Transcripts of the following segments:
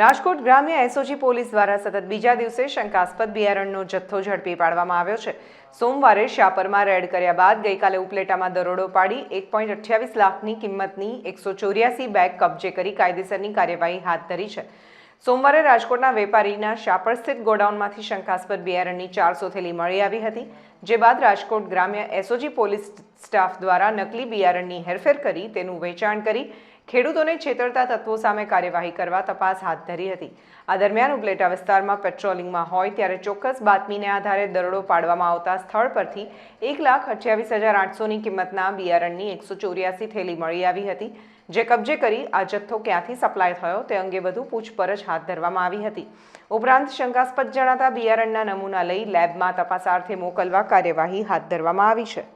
રાજકોટ ગ્રામ્ય SOG police દ્વારા સતત બીજા દિવસે શંકાસ્પદ બિયારણનો જથ્થો ઝડપી પાડવામાં આવ્યો છે. સોમવારે શાપરમાં રેડ કર્યા બાદ ગઈકાલે ઉપલેટામાં દરોડો પાડી એક પોઈન્ટ અઠ્યાવીસ લાખની કિંમતની એકસો ચોર્યાસી બેગ કબજે કરી કાયદેસરની કાર્યવાહી હાથ ધરી છે. સોમવારે રાજકોટના વેપારીના શાપર સ્થિત ગોડાઉનમાંથી શંકાસ્પદ બિયારણની ચારસો થેલી મળી આવી હતી, જે બાદ રાજકોટ ગ્રામ્ય એસઓજી પોલીસ સ્ટાફ દ્વારા નકલી બિયારણની હેરફેર કરી તેનું વેચાણ કરી ખેડૂતોને છેતરતા તત્વો સામે કાર્યવાહી કરવા તપાસ હાથ ધરી હતી. આ દરમિયાન ઉપલેટા વિસ્તારમાં પેટ્રોલિંગમાં હોય ત્યારે ચોક્કસ બાતમીને આધારે દરોડો પાડવામાં આવતા સ્થળ પરથી એક લાખ અઠ્યાવીસ હજાર આઠસોની કિંમતના બિયારણની એકસો ચોર્યાસી થેલી મળી આવી હતી, જે કબજે કરી આ જથ્થો ક્યાંથી સપ્લાય થયો તે અંગે વધુ પૂછપરછ હાથ ધરવામાં આવી હતી. ઉપરાંત શંકાસ્પદ જણાતા બિયારણના નમૂના લઈ લેબમાં તપાસાર્થે મોકલવા કાર્યવાહી હાથ ધરવામાં આવી છે.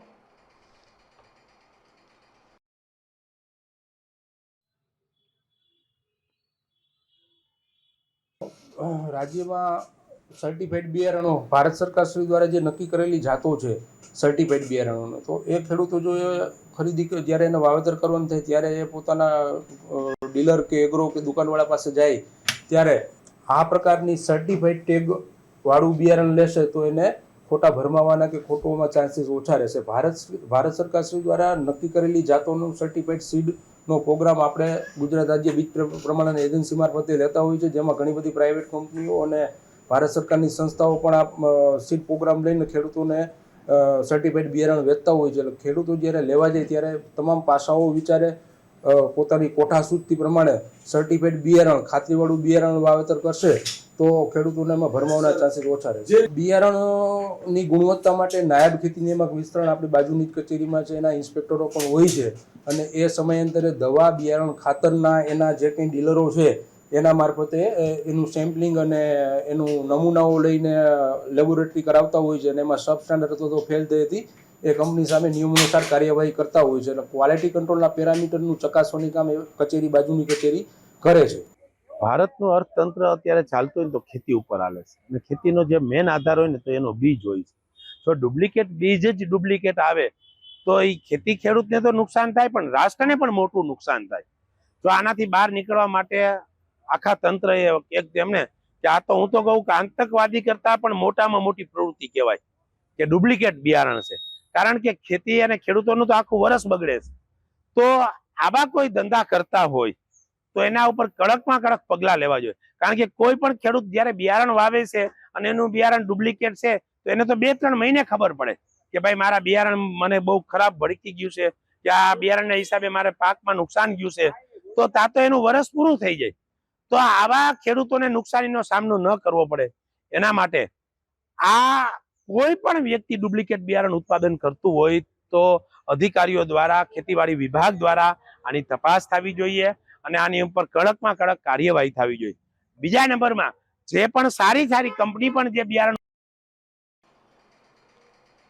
રાજ્યમાં સર્ટિફાઈડ બિયારણો ભારત સરકાર શ્રી દ્વારા જે નક્કી કરેલી જાતો છે સર્ટિફાઈડ બિયારણોનો તો એ ખેડૂતો જો એ ખરીદી જ્યારે એને વાવેતર કરવાનું થાય, ત્યારે એ પોતાના ડીલર કે એગ્રો કે દુકાનવાળા પાસે જાય, ત્યારે આ પ્રકારની સર્ટિફાઈડ ટેગ વાળું બિયારણ લેશે તો એને ખોટા ભરમાવાના કે ખોટોમાં ચાન્સીસ ઓછા રહેશે. ભારત ભારત સરકાર શ્રી દ્વારા નક્કી કરેલી જાતોનું સર્ટિફાઈડ સીડનો પ્રોગ્રામ આપણે ગુજરાત રાજ્ય બીજ પ્ર- પ્રમાણન એજન્સી મારફતે લેતા હોઈએ છીએ, જેમાં ઘણી બધી પ્રાઇવેટ કંપનીઓ અને ભારત સરકારની સંસ્થાઓ પણ આ સીડ પ્રોગ્રામ લઈને ખેડૂતોને સર્ટિફાઈડ બિયારણ વેચતા હોય છે. એટલે ખેડૂતો જ્યારે લેવા જાય ત્યારે તમામ પાસાઓ વિચારે પોતાની કોઠા સૂચતી પ્રમાણે સર્ટિફાઈડ બિયારણ ખાતરીવાળું બિયારણ વાવેતર કરશે તો ખેડૂતોને એમાં ભરમાવના ચાન્સીસ ઓછા રહેશે. બિયારણની ગુણવત્તા માટે નાયબ ખેતી નિયામક વિસ્તરણ આપણી બાજુની જ કચેરીમાં છે એના ઇન્સ્પેક્ટરો પણ હોય છે. અને એ સમયાંતરે દવા બિયારણ ખાતરના એના જે કંઈ ડીલરો છે એના મારફતે એનું સેમ્પલિંગ અને એનું નમૂનાઓ લઈને લેબોરેટરી કરાવતા હોય છે અને એમાં સબસ્ટાન્ડર્ડ અથવા તો ફેલ થયેથી એ કંપની સામે નિયમાનુસાર કાર્યવાહી કરતા હોય છે. એટલે ક્વોલિટી કંટ્રોલના પેરામીટરનું ચકાસવાની કામ એ કચેરી બાજુની કચેરી કરે છે. ભારતનું અર્થતંત્ર અત્યારે ચાલતું હોય ને તો ખેતી ઉપર હાલે છે. અને ખેતીનો જે મેન આધાર હોય ને તો એનો બીજ હોય છે. જો ડુપ્લિકેટ બીજ જ ડુપ્લિકેટ આવે, તો એ ખેતી ખેડૂતને તો નુકસાન થાય, પણ રાષ્ટ્રને પણ મોટું નુકસાન થાય. તો આનાથી બહાર નીકળવા માટે આખા તંત્ર એ એક તેમને કે આ તો હું તો કહું કે આતંકવાદી કરતા પણ મોટામાં મોટી પ્રવૃત્તિ કહેવાય કે ડુપ્લિકેટ બિયારણ છે. કારણ કે ખેતી અને ખેડૂતોનું તો આખું વરસ બગડે છે. તો આવા કોઈ ધંધા કરતા હોય, તો એના ઉપર કડકમાં કડક પગલા લેવા જોઈએ. કારણ કે કોઈ પણ ખેડૂત જયારે બિયારણ વાવે છે અને એનું બિયારણ ડુપ્લિકેટ છે, તો એને તો બે ત્રણ મહિને ખબર પડે કે ભાઈ મારા બિયારણ મને બહુ ખરાબ ભડકી ગયું છે કે આ બિયારણના હિસાબે મારે પાકમાં નુકસાન ગયું છે. તો તા તો એનું વરસ પૂરું થઈ જાય. તો આવા ખેડૂતોને નુકસાનીનો સામનો ન કરવો પડે. એના માટે આ કોઈ પણ વ્યક્તિ ડુપ્લિકેટ બિયારણ ઉત્પાદન કરતું હોય તો અધિકારીઓ દ્વારા, ખેતીવાડી વિભાગ દ્વારા આની તપાસ થવી જોઈએ અને આની ઉપર કડકમાં કડક કાર્યવાહી થવી જોઈએ. બીજા નંબરમાં, જે પણ સારી સારી કંપની પણ જે બિયારણ